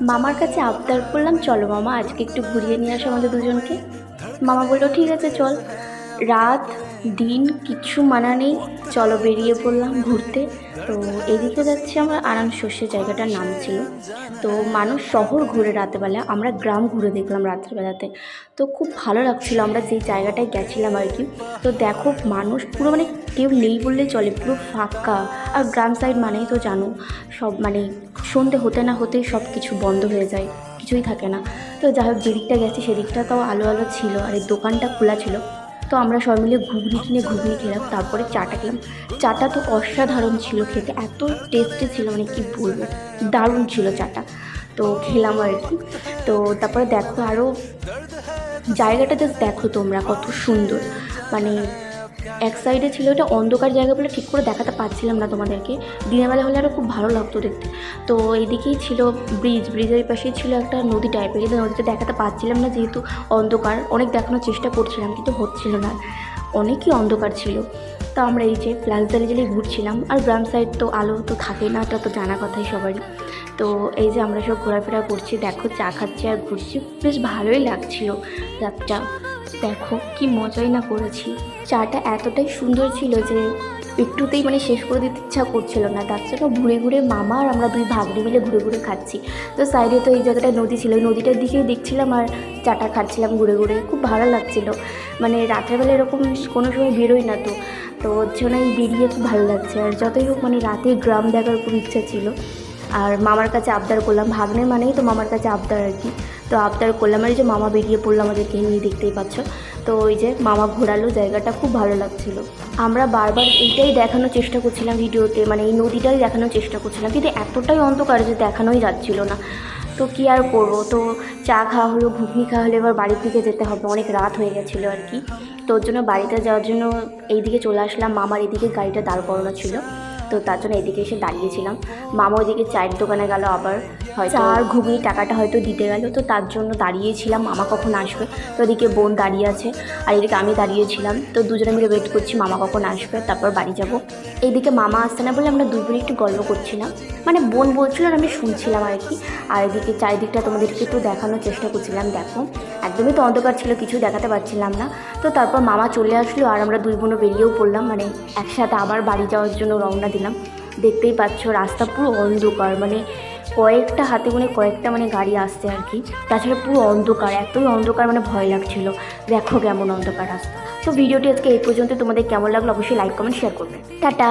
মামার কাছে আবদার করলাম, চলো মামা, আজকে একটু ঘুরিয়ে নিয়ে আসো আমাদের দুজনকে। মামা বলল, ঠিক আছে, চল। রাত, দিন কিচ্ছু মানা নেই। চলো বেরিয়ে পড়লাম ঘুরতে। তো এদিকে যাচ্ছি আমরা আরাম শস্যের জায়গাটার নাম ছিল। তো মানুষ শহর ঘুরে রাতেবেলা, আমরা গ্রাম ঘুরে দেখলাম রাত্রিবেলাতে। তো খুব ভালো লাগছিল, আমরা যেই জায়গাটায় গেছিলাম আর কি। তো দেখো মানুষ পুরো মানে কেউ নেই বললেই চলে, পুরো ফাঁকা। আর গ্রাম সাইড মানেই তো জানো, সব মানে সন্ধে হতে না হতেই সব কিছু বন্ধ হয়ে যায়, কিছুই থাকে না। তো যাই হোক, যেদিকটা গেছি সেদিকটা তাও আলো আলো ছিল, আর এই দোকানটা খোলা ছিল। তো আমরা সবাই মিলে ঘুগনি কিনে ঘুগনি খেলাম, তারপরে চাটা খেলাম। চাটা তো অসাধারণ ছিল খেতে, এত টেস্টি ছিল মানে কি বলব, দারুণ ছিল চাটা। তো খেলাম আর কি। তো তারপরে দেখো আরও জায়গাটা জাস্ট দেখো তোমরা কত সুন্দর। মানে এক সাইডে ছিল এটা অন্ধকার জায়গা বলে ঠিক করে দেখাতে পারছিলাম না তোমাদেরকে। দিনের বেলা হলে আরও খুব ভালো লাগতো দেখতে। তো এইদিকেই ছিল ব্রিজ ব্রিজের পাশেই ছিল একটা নদী টাইপের কিন্তু নদীটা দেখাতে পারছিলাম না যেহেতু অন্ধকার। অনেক দেখানোর চেষ্টা করছিলাম কিন্তু হচ্ছিল না। অনেকই অন্ধকার ছিল। তো আমরা এই যে ফ্ল্যাশ জ্বালিয়ে জ্বালিয়ে ঘুরছিলাম। আর গ্রাম সাইড তো আলো তো থাকে না, এটা তো জানা কথাই সবারই। তো এই যে আমরা সব ঘোরাফেরা করছি, দেখো চা খাচ্ছি আর ঘুরছি। বেশ ভালোই লাগছিল রাতটা দেখো কি মজাই না করেছি। চাটা এতটাই সুন্দর ছিল যে একটুতেই মানে শেষ করে দিতে ইচ্ছা করছিল না। তার জন্য ঘুরে ঘুরে মামা আর আমরা দুই ভাগ্নি মিলে ঘুরে ঘুরে খাচ্ছি। তো সাইডে তো এই জায়গাটায় নদী ছিল নদীটার দিকেই দেখছিলাম আর চাটা খাচ্ছিলাম ঘুরে ঘুরে। খুব ভালো লাগছিল। মানে রাত্রেবেলা এরকম কোনো সময় বেরোই না তো। তো ওর এই বেরিয়ে খুব ভালো লাগছে। আর যতই হোক মানে রাতে গ্রাম দেখার খুব ইচ্ছা ছিল। আর মামার কাছে আবদার করলাম। ভাগ্নের মানেই তো মামার কাছে আবদার আর কি। তো আবদার করলাম আর এই যে মামা বেরিয়ে পড়ল আমাদেরকে নিয়ে দেখতেই পাচ্ছ। তো ওই যে মামা ঘোরালো, জায়গাটা খুব ভালো লাগছিল। আমরা বারবার এইটাই দেখানোর চেষ্টা করছিলাম ভিডিওতে মানে এই নদীটাই দেখানোর চেষ্টা করছিলাম, কিন্তু এতটাই অন্ধকার যে দেখানোই যাচ্ছিল না। তো কী আর করব? তো চা খাওয়া হলো, ঘুগনি খাওয়া হলো, এবার বাড়ির দিকে যেতে হবে, অনেক রাত হয়ে গেছিল আর কি। তো ওর জন্য বাড়িতে যাওয়ার জন্য এইদিকে চলে আসলাম, মামার এদিকে গাড়িটা দাঁড় করানো ছিল। তো তার জন্য এদিকে এসে দাঁড়িয়েছিলাম। মামা ওইদিকে চায়ের দোকানে গেল আবার হয়তো আর ঘুগনি টাকাটা হয়তো দিতে গেল তো তার জন্য দাঁড়িয়েছিলাম। মামা কখন আসবে? তো ওদিকে বোন দাঁড়িয়ে আছে আর এদিকে আমি দাঁড়িয়েছিলাম। তো দুজনে মিলে ওয়েট করছি মামা কখন আসবে তারপর বাড়ি যাব। এইদিকে মামা আসছে না বলে আমরা দুই বোন একটু গল্প করছিলাম। মানে বোন বলছিল আর আমি শুনছিলাম আর কি। আর এদিকে চারিদিকটা তোমাদেরকে একটু দেখানোর চেষ্টা করছিলাম দেখো। একদমই তো অন্ধকার ছিল কিছু দেখাতে পারছিলাম না। তো তারপর মামা চলে আসলো আর আমরা দুই বোনও বেরিয়েও পড়লাম। মানে একসাথে আবার বাড়ি যাওয়ার জন্য রওনা দিলাম। দেখতেই পাচ্ছ, রাস্তা পুরো অন্ধকার মানে কয়েকটা হাতে গুনে কয়েকটা মানে গাড়ি আসছে আর কি। তাছাড়া পুরো অন্ধকার, এতই অন্ধকার মানে ভয় লাগছিল। দেখো কেমন অন্ধকার রাস্তা। তো ভিডিওটি আজকে এই পর্যন্ত তোমাদের কেমন লাগল অবশ্যই লাইক কমেন্ট শেয়ার করবে। টাটা!